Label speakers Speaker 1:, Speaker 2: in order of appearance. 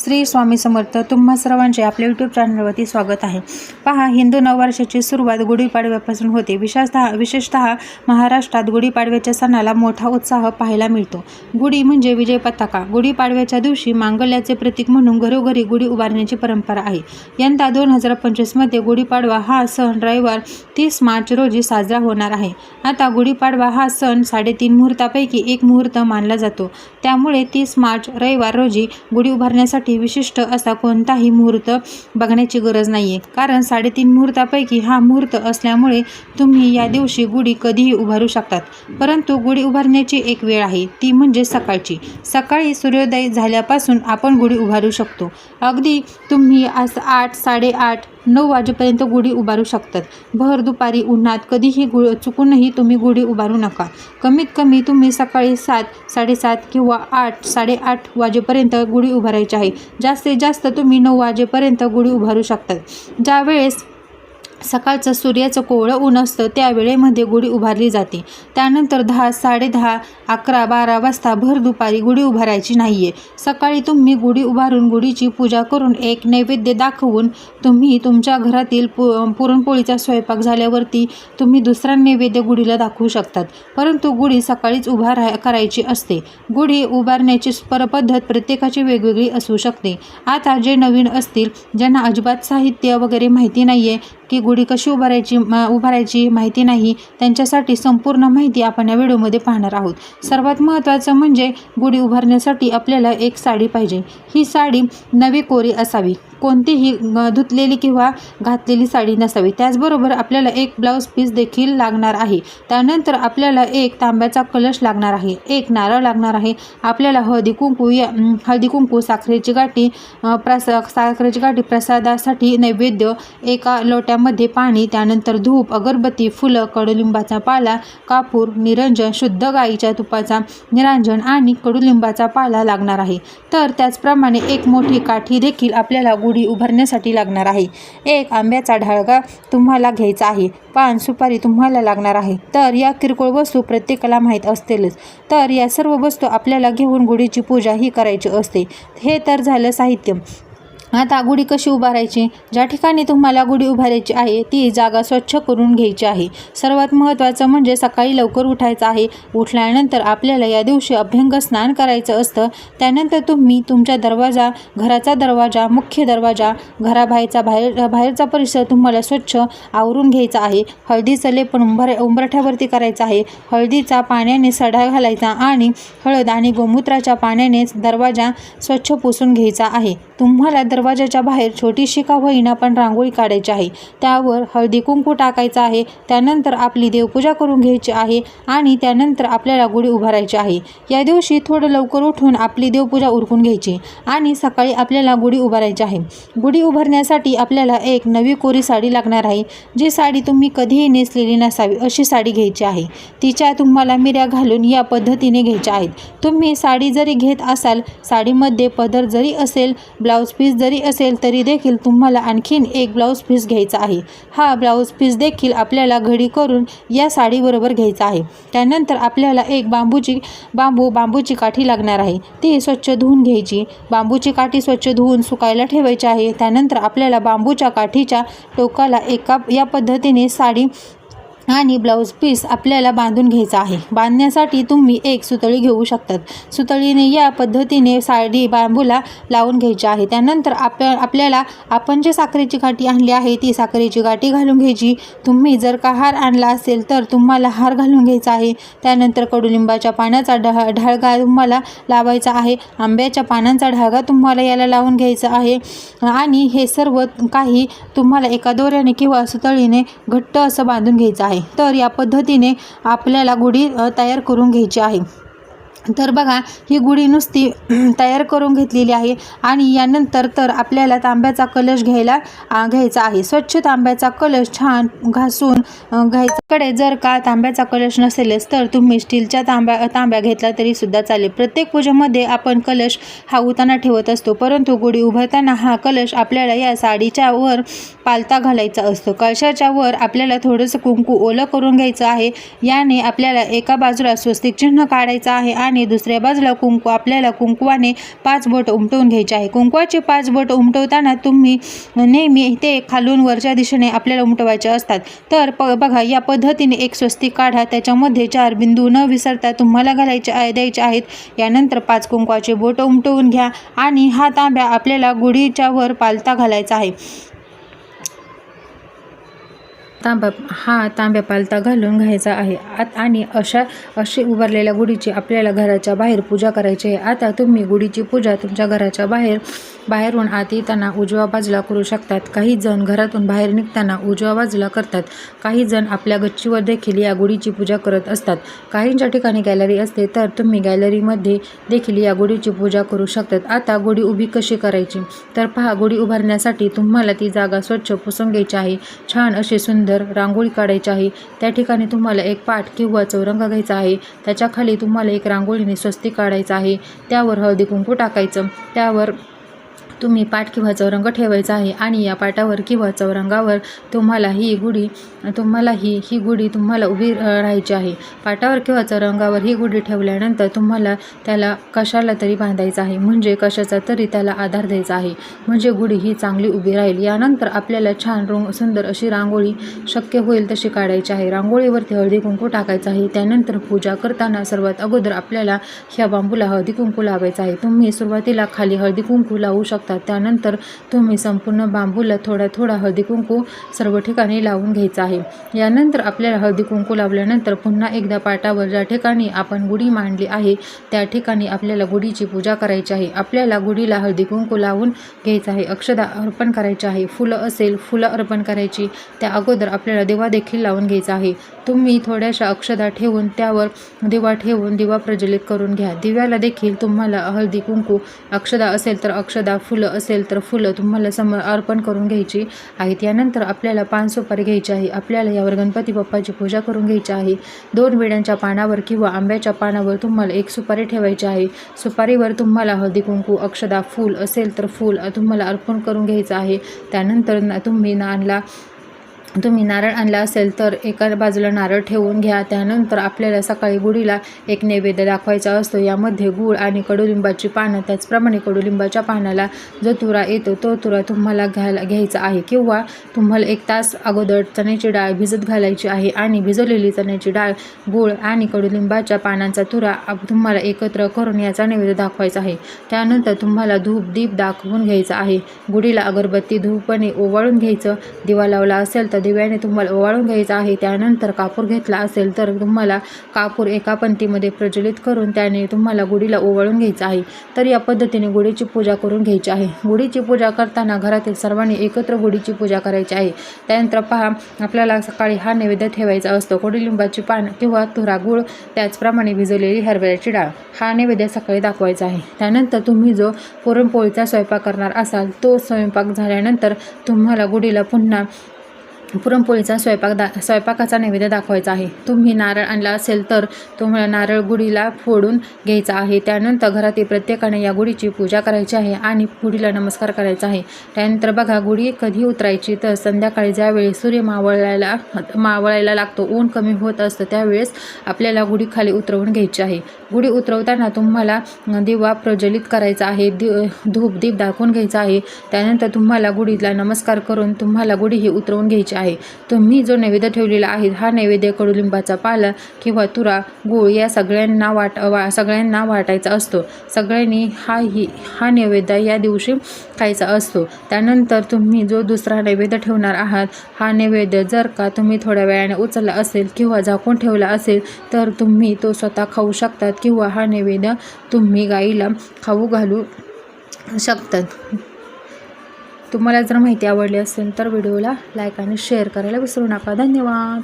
Speaker 1: श्री स्वामी समर्थ तुम्हा सर्वांचे आपल्या यूट्यूब चॅनलवरती स्वागत आहे. पहा हिंदू नववर्षाची सुरुवात गुढीपाडव्यापासून होते. विशेषतः विशेषतः महाराष्ट्रात गुढीपाडव्याच्या सणाला मोठा उत्साह पाहायला मिळतो. गुढी म्हणजे विजय पताका. गुढीपाडव्याच्या दिवशी मांगल्याचे प्रतीक म्हणून घरोघरी गुढी उभारण्याची परंपरा आहे. यंदा दोन हजार पंचवीसमध्ये गुढीपाडवा हा सण रविवार तीस मार्च रोजी साजरा होणार आहे. आता गुढीपाडवा हा सण साडेतीन मुहूर्तापैकी एक मुहूर्त मानला जातो. त्यामुळे तीस मार्च रविवार रोजी गुढी उभारण्यासाठी विशिष्ट असा कोणताही मुहूर्त बघण्याची गरज नाही आहे कारण साडेतीन मुहूर्तापैकी हा मुहूर्त असल्यामुळे तुम्ही या दिवशी गुढी कधीही उभारू शकतात. परंतु गुढी उभारण्याची एक वेळ आहे ती म्हणजे सकाळची. सकाळी सूर्योदय झाल्यापासून आपण गुढी उभारू शकतो. अगदी तुम्ही आज आठ साडेआठ नऊ वाजेपर्यंत गुढी उभारू शकतात. भर दुपारी उन्हात कधीही गु चुकूनही तुम्ही गुढी उभारू नका. कमीत कमी तुम्ही सकाळी सात साडेसात किंवा आठ साडेआठ वाजेपर्यंत गुढी उभारायची आहे. जास्तीत जास्त तुम्ही नऊ वाजेपर्यंत गुढी उभारू शकतात. ज्यावेळेस सकाळचं सूर्याचं कोवळं ऊन असतं त्या वेळेमध्ये गुढी उभारली जाते. त्यानंतर दहा साडेदहा अकरा बारा वाजता भर दुपारी गुढी उभारायची नाही आहे सकाळी तुम्ही गुढी उभारून गुढीची पूजा करून एक नैवेद्य दाखवून तुम्ही तुमच्या घरातील पु पुरणपोळीचा स्वयंपाक झाल्यावरती तुम्ही दुसरा नैवेद्य गुढीला दाखवू शकतात. परंतु गुढी सकाळीच उभा राह करायची असते. गुढी उभारण्याची परपद्धत प्रत्येकाची वेगवेगळी असू शकते. आता जे नवीन असतील ज्यांना अजिबात साहित्य वगैरे माहिती नाही आहे की गुढी कशी उभारायची उभारायची माहिती नाही त्यांच्यासाठी संपूर्ण माहिती आपण या व्हिडिओमध्ये पाहणार आहोत. सर्वात महत्त्वाचं म्हणजे गुढी उभारण्यासाठी आपल्याला एक साडी पाहिजे. ही साडी नवी कोरी असावी. कोणतीही धुतलेली किंवा घातलेली साडी नसावी. त्याचबरोबर आपल्याला एक ब्लाऊज पीस देखील लागणार आहे. त्यानंतर आपल्याला एक तांब्याचा कलश लागणार आहे. एक नारळ लागणार आहे. आपल्याला हळदी कुंकू या हळदी कुंकू साखरेची गाठी प्रसा साखरेची गाठी प्रसादासाठी नैवेद्य एका लोट्यामध्ये पाणी त्यानंतर धूप अगरबत्ती फुलं कडुलिंबाचा पाला कापूर निरंजन शुद्ध गाईच्या तुपाचा निरांजन आणि कडुलिंबाचा पाला लागणार आहे. तर त्याचप्रमाणे एक मोठी काठी देखील आपल्याला गुढी उभारण्यासाठी लागणार आहे. एक आंब्याचा ढाळगा तुम्हाला घ्यायचा आहे. पान सुपारी तुम्हाला लागणार आहे. तर या किरकोळ वस्तू प्रत्येकाला माहीत असतीलच. तर या सर्व वस्तू आपल्याला घेऊन गुढीची पूजा ही करायची असते. हे तर झालं साहित्य. आता गुढी कशी उभारायची? ज्या ठिकाणी तुम्हाला गुढी उभारायची आहे ती जागा स्वच्छ करून घ्यायची आहे. सर्वात महत्त्वाचं म्हणजे सकाळी लवकर उठायचं आहे. उठल्यानंतर आपल्याला या दिवशी अभ्यंग स्नान करायचं असतं. त्यानंतर तुम्ही तुमच्या दरवाजा घराचा दरवाजा मुख्य दरवाजा घराबाहेरचा बाहेर बाहेरचा परिसर तुम्हाला स्वच्छ आवरून घ्यायचा आहे. हळदीचं लेपण उंबर उंबरठ्यावरती करायचं आहे. हळदीचा पाण्याने सडा घालायचा आणि हळद आणि गोमूत्राच्या पाण्याने दरवाजा स्वच्छ पुसून घ्यायचा आहे. तुम्हाला दर दरवाजाच्या बाहेर छोटीशी का होईना पण रांगोळी काढायची आहे. त्यावर हळदी कुंकू टाकायचं आहे. त्यानंतर आपली देवपूजा करून घ्यायची आहे आणि त्यानंतर आपल्याला गुढी उभारायची आहे. या दिवशी थोडं लवकर उठून आपली देवपूजा उरकून घ्यायची आणि सकाळी आपल्याला गुढी उभारायची आहे. गुढी उभारण्यासाठी आपल्याला एक नवी कोरी साडी लागणार आहे. जी साडी तुम्ही कधीही नेसलेली नसावी अशी साडी घ्यायची आहे. तिच्या तुम्हाला मिऱ्या घालून या पद्धतीने घ्यायच्या आहेत. तुम्ही साडी जरी घेत असाल साडीमध्ये पदर जरी असेल ब्लाऊज पीस जरी असेल तरी देखील तुम्हाला आणखीन एक ब्लाऊज पीस घ्यायचा आहे. हा ब्लाऊज पीस देखील आपल्याला घडी करून या साडीबरोबर घ्यायचा आहे. त्यानंतर आपल्याला एक बांबूची बांबू बांबूची काठी लागणार आहे. ती स्वच्छ धुवून घ्यायची. बांबूची काठी स्वच्छ धुवून सुकायला ठेवायची आहे. त्यानंतर आपल्याला बांबूच्या काठीच्या टोकाला एका या पद्धतीने साडी आणि ब्लाऊज पीस आपल्याला बांधून घ्यायचा आहे. बांधण्यासाठी तुम्ही एक सुतळी घेऊ शकतात. सुतळीने या पद्धतीने साडी बांबूला लावून घ्यायची आहे. त्यानंतर आप आपल्याला आपण जे साखरेची गाठी आणली आहे ती साखरेची गाठी घालून घ्यायची. तुम्ही जर का हार आणला असेल तर तुम्हाला हार घालून घ्यायचा आहे. त्यानंतर कडुलिंबाच्या पाण्याचा ढा ढाळगा तुम्हाला लावायचा आहे. आंब्याच्या पानांचा ढागा तुम्हाला याला लावून घ्यायचा आहे. आणि हे सर्व काही तुम्हाला एका दोऱ्याने किंवा सुतळीने घट्ट असं बांधून घ्यायचं आहे. तर या पद्धतीने आपल्याला गुढी तयार करून घ्यायची आहे. तर बघा ही गुढी नुसती तयार करून घेतलेली आहे आणि यानंतर तर आपल्याला तांब्याचा कलश घ्यायला घ्यायचा आहे. स्वच्छ तांब्याचा कलश छान घासून घ्यायच्याकडे घ्यायचा कडे जर का तांब्याचा कलश नसेलच तर तुम्ही स्टीलच्या तांब्या तांब्या घेतला तरी सुद्धा चालेल. प्रत्येक पूजेमध्ये आपण कलश हा उताना ठेवत असतो परंतु गुढी उभारताना हा कलश आपल्याला या साडीच्या वर पालता घालायचा असतो. कलशाच्या वर आपल्याला थोडंसं कुंकू ओलं करून घ्यायचं आहे. याने आपल्याला एका बाजूला स्वस्तिक चिन्ह काढायचं आहे आणि आणि दुसऱ्या बाजूला कुंकू आपल्याला कुंकवाने पाच बोट उमटवून घ्यायचे आहे. कुंकवाचे पाच बोट उमटवताना तुम्ही नेहमी ते खालून वरच्या दिशेने आपल्याला उमटवायचे असतात. तर प बघा या पद्धतीने एक स्वस्तिक काढा. त्याच्यामध्ये चार बिंदू न विसरता तुम्हाला घालायचे आहे द्यायचे आहेत. यानंतर पाच कुंकवाचे बोट उमटवून घ्या आणि हा तांब्या आपल्याला गुढीच्या वर पालता घालायचा आहे. तांब्या हा तांब्या पालता घालून घ्यायचा आहे. आत आणि अशा अशी उभारलेल्या गुढीची आपल्याला घराच्या बाहेर पूजा करायची आहे. आता तुम्ही गुढीची पूजा तुमच्या घराच्या बाहेर बाहेरून आत येताना उजव्या बाजूला करू शकतात. काही जण घरातून बाहेर निघताना उजव्या बाजूला करतात. काही जण आपल्या गच्चीवर देखील या गुढीची पूजा करत असतात. काहींच्या ठिकाणी गॅलरी असते तर तुम्ही गॅलरीमध्ये देखील या गुढीची पूजा करू शकतात. आता गुढी उभी कशी करायची? तर पहा गुढी उभारण्यासाठी तुम्हाला ती जागा स्वच्छ पुसून घ्यायची आहे. छान अशी सुंदर रांगोळी काढायची आहे. त्या ठिकाणी तुम्हाला एक पाठ किंवा चौरंग घ्यायचा आहे. त्याच्याखाली तुम्हाला एक रांगोळीने स्वस्ती काढायचं आहे. त्यावर हळदी कुंकू टाकायचं. त्यावर तुम्ही पाट किंवा चौरंग ठेवायचा आहे आणि या पाटावर किंवा चौरंगावर तुम्हाला ही गुढी तुम्हाला ही ही गुढी तुम्हाला उभी राहायची आहे. पाटावर किंवा चौरंगावर ही गुढी ठेवल्यानंतर तुम्हाला त्याला कशाला तरी बांधायचं आहे? म्हणजे कशाचा तरी त्याला आधार द्यायचा आहे? म्हणजे गुढी ही चांगली उभी राहील. यानंतर आपल्याला छान रंग सुंदर अशी रांगोळी शक्य होईल तशी काढायची आहे. रांगोळीवरती हळदी कुंकू टाकायचं आहे. त्यानंतर पूजा करताना सर्वात अगोदर आपल्याला ह्या बांबूला हळदी कुंकू लावायचा आहे. तुम्ही सुरुवातीला खाली हळदी कुंकू लावू शकता. त्यानंतर तुम्ही संपूर्ण बांबूला थोडा थोडा हळदीकुंकू सर्व ठिकाणी लावून घ्यायचा आहे. यानंतर आपल्याला हळदीकुंकू लावल्यानंतर पुन्हा एकदा पाटावर ज्या ठिकाणी आपण गुढी मांडली आहे त्या ठिकाणी आपल्याला गुढीची पूजा करायची आहे. आपल्याला गुढीला हळदीकुंकू लावून घ्यायचं आहे. अक्षदा अर्पण करायचे आहे. फुलं असेल फुलं अर्पण करायची. त्या अगोदर आपल्याला दिवा देखील लावून घ्यायचा आहे. तुम्ही थोड्याशा अक्षदा ठेवून त्यावर दिवा ठेवून दिवा प्रज्वलित करून घ्या. दिव्याला देखील तुम्हाला हळदी कुंकू अक्षदा असेल तर अक्षदा फुलं फुलं असेल तर फुलं तुम्हाला सम अर्पण करून घ्यायची आहेत यानंतर आपल्याला पान सुपारी घ्यायची आहे. आपल्याला यावर गणपती बाप्पाची पूजा करून घ्यायची आहे. दोन विड्यांच्या पानावर किंवा आंब्याच्या पानावर तुम्हाला एक सुपारी ठेवायची आहे. सुपारीवर तुम्हाला हळदी कुंकू अक्षदा फूल असेल तर फूल तुम्हाला अर्पण करून घ्यायचं आहे. त्यानंतर तुम्ही नानला तुम्ही नारळ आणला असेल तर एका बाजूला नारळ ठेवून घ्या. त्यानंतर आपल्याला सकाळी गुढीला एक नैवेद्य दाखवायचा असतो. यामध्ये गूळ आणि कडुलिंबाची पानं त्याचप्रमाणे कडुलिंबाच्या पानाला जो तुरा येतो तो तुरा तुम्हाला घ्यायला घ्यायचा आहे. किंवा तुम्हाला एक तास अगोदर चण्याची डाळ भिजत घालायची आहे आणि भिजवलेली चण्याची डाळ गूळ आणि कडुलिंबाच्या पानांचा तुरा तुम्हाला एकत्र करून याचा नैवेद्य दाखवायचा आहे. त्यानंतर तुम्हाला धूप दीप दाखवून घ्यायचा आहे. गुढीला अगरबत्ती धूपने ओवाळून घ्यायचं. दिवा लावला असेल तर दिव्याने तुम्हाला ओवाळून घ्यायचा आहे त्यानंतर कापूर घेतला असेल तर तुम्हाला कापूर एका पंक्तीमध्ये प्रज्वलित करून त्याने तुम्हाला गुढीला ओवाळून घ्यायचं आहे. तर या पद्धतीने गुढीची पूजा करून घ्यायची आहे. गुढीची पूजा करताना घरातील सर्वांनी एकत्र गुढीची पूजा करायची आहे. त्यानंतर पहा आपल्याला सकाळी हा नैवेद्य ठेवायचा असतो. कडुलिंबाची पान किंवा तुरा गुळ त्याचप्रमाणे भिजवलेली हरभऱ्याची डाळ हा नैवेद्य सकाळी दाखवायचा आहे. त्यानंतर तुम्ही जो पुरणपोळीचा स्वयंपाक करणार असाल तो स्वयंपाक झाल्यानंतर तुम्हाला गुढीला पुन्हा पुरणपोळीचा स्वयंपाक दा स्वयंपाकाचा नैवेद्य दाखवायचा आहे. तुम्ही नारळ आणला असेल तर तुम्हाला नारळ गुढीला फोडून घ्यायचा आहे. त्यानंतर घरातील प्रत्येकाने या गुढीची पूजा करायची आहे आणि गुढीला नमस्कार करायचा आहे. त्यानंतर बघा गुढी कधी उतरायची? तर संध्याकाळी ज्यावेळी सूर्य मावळायला मावळायला लागतो ऊन कमी होत असतं त्यावेळेस आपल्याला गुढी खाली उतरवून घ्यायची आहे. गुढी उतरवताना तुम्हाला दिवा प्रज्वलित करायचा आहे दि धूप दीप दाखवून घ्यायचा आहे. त्यानंतर तुम्हाला गुढीला नमस्कार करून तुम्हाला गुढी ही उतरवून घ्यायची आहे. तुम्ही जो नैवेद्य ठेवलेला आहे हा नैवेद्य कडुलिंबाचा पाला किंवा तुरा गूळ या सगळ्यांना वाट वा सगळ्यांना वाटायचा असतो. सगळ्यांनी हा ही हा नैवेद्य या दिवशी खायचा असतो. त्यानंतर तुम्ही जो दुसरा नैवेद्य ठेवणार आहात हा नैवेद्य जर का तुम्ही थोड्या वेळाने उचलला असेल किंवा झाकून ठेवला असेल तर तुम्ही तो स्वतः खाऊ शकतात किंवा हा नैवेद्य तुम्ही गाईला खाऊ घालू शकतात. तुम्हाला जर माहिती आवडली असेल तर व्हिडिओला लाईक आणि शेअर करायला विसरू नका. धन्यवाद.